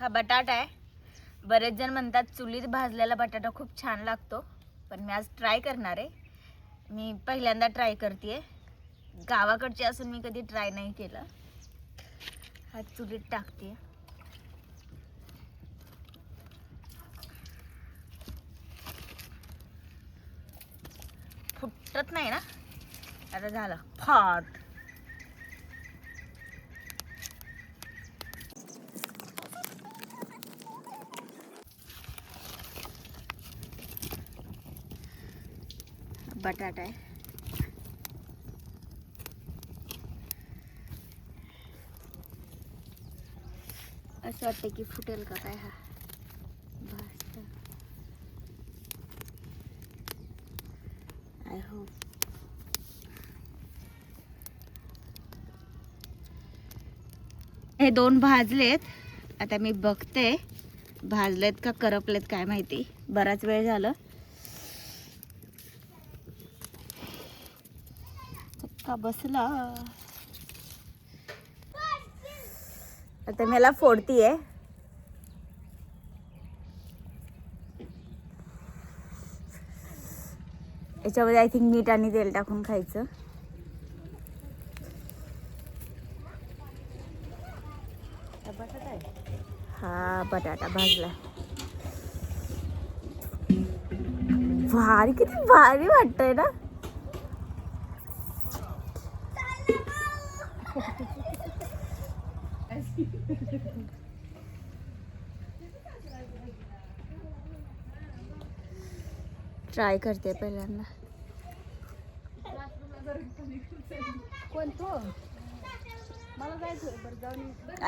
हा बटाटा आहे. बरेच जण म्हणतात चुलीत भाजलेला बटाटा खूप छान लागतो पण मी आज ट्राय करणार आहे. मी पहिल्यांदा ट्राय करते गावाकडची असून मी कधी ट्राय नाही केलं. हा चुलीत टाकते फुटत नाही ना? आता झालं. फाट. बटाटा आहे. असं वाटतं की फुटेल का काय हा? भाजता आय होप हे दोन भाजलेत. आता मी बघते. भाजलेत का करपलेत काय माहिती. बराच वेळ झालं. का बसला? आता मला फोडतीये. याच्यामध्ये आय थिंक मीठ आणि तेल टाकून खायचं. हा बटाटा भाजला भारी किती भारी वाटतंय ना. ट्राय करते पहिल्यांदा.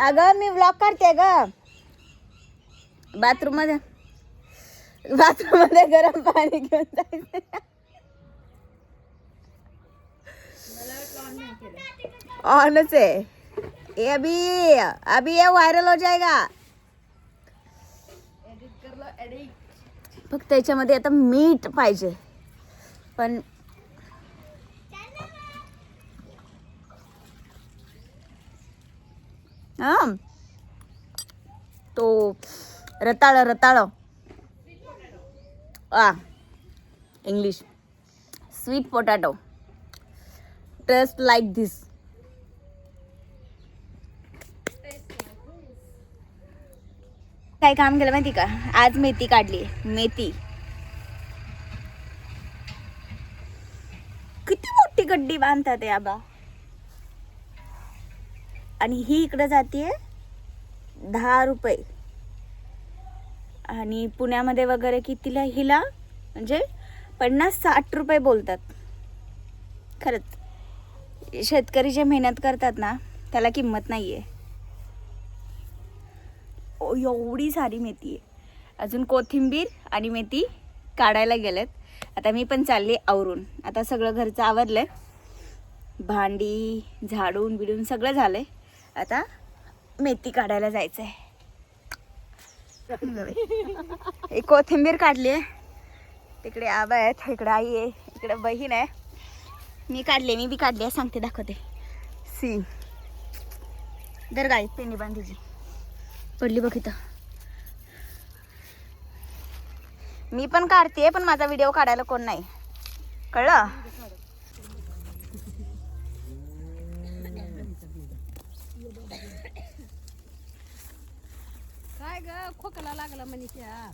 अगं मी व्लॉग करते ग. बाथरूममध्ये. बाथरूममध्ये गरम पाणी घेऊन जायचं. ऑनच आहे. ये अभी अभी ये व्हायरल हो जाएगा. फक्त याच्यामध्ये आता मीठ पाहिजे. पण हा. तो रताळ रताळ. आ English sweet potato trust like this काय काम केलं माहिती का? आज मेथी काढली. मेथी. किती मोठी गड्डी बांधतात आबा आणि ही इकडे जाते दहा रुपये. आणि पुण्यामध्ये वगैरे कितीला? हिला म्हणजे पन्नास साठ रुपये बोलतात. खरंच. शेतकरी जे मेहनत करतात ना त्याला किंमत नाही आहे ओ, एवढी सारी मेथी आहे. अजून कोथिंबीर आणि मेथी काढायला गेलेत. आता मी पण चालली आवरून. आता सगळं घरचं आवरलंय. भांडी झाडून बिडून सगळं झालं आहे आता मेथी काढायला जायचं आहे एक कोथिंबीर काढली आहे तिकडे आबा आहेत इकडे आई आहे इकडे बहीण आहे. मी काढले मी बी काढली सांगते दाखवते. सी दर गाई पेनी बांधीची पडली बघ इथं. मी पण काढते पण माझा व्हिडिओ काढायला कोण नाही. कळलं? काय ग? खोकला लागला मनीषा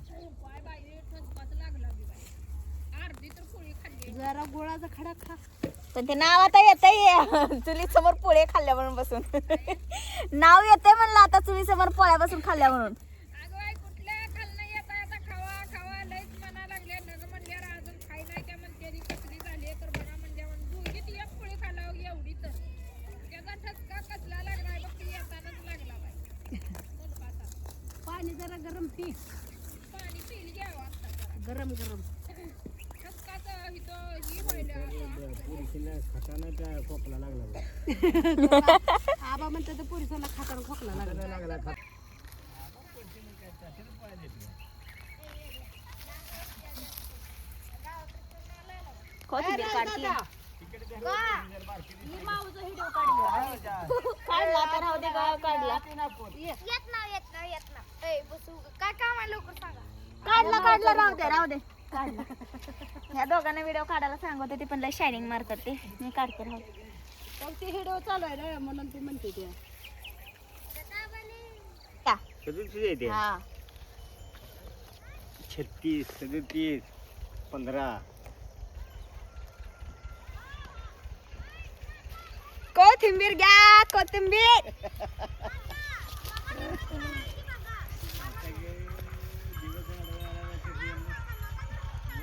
जरा गोळाचा खडा खा. पण ते नाव आता येत चुली समोर पोळे खाल्ल्या म्हणून बसून. नाव येते म्हणलं आता चुली समोर पोळ्या बसून खाल्ल्या म्हणून. पाणी जरा गरम पी. गरम गरम. आबा म्हणतात पोलिसाला खाताना खोकला लागला कोथिंबीर काढते काढला आता राहू दे का काढला येत ना येत ना येत ना काय काम लवकर सांगा काढला काढला राहू दे राहू दे. काढला. ह्या दोघांना व्हिडिओ काढायला सांगत होते पण लय शायनिंग मारतात ते. मी काढते राहू. पण ती हिडिओ चालू आहे ना म्हणून ती म्हणते ते. का? सदतीस येते हा. छत्तीस सदतीस पंधरा. कोथिंबीर घ्या कोथिंबीर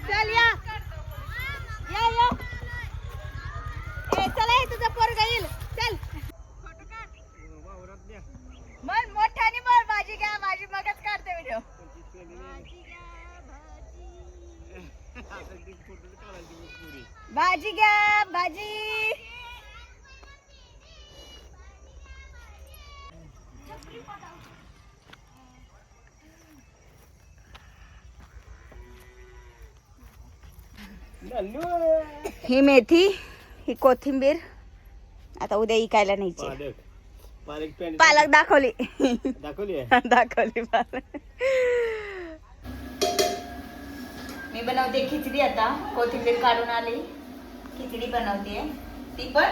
चल या या या ए चला हे तुझं पोरगा येईल चल. मन मोठ्याने बोल भाजी घ्या भाजी मगच काढते व्हिडिओ भाजी. घ्या भाजी. ही मेथी ही कोथिंबीर. आता उद्या इकायला न्यायची पालक. पालक पॅन पालक दाखवली. दाखवली दाखवली पालक. मी बनवते खिचडी आता. कोथिंबीर काढून आली. खिचडी बनवते. ती पण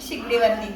शिगडीवरती.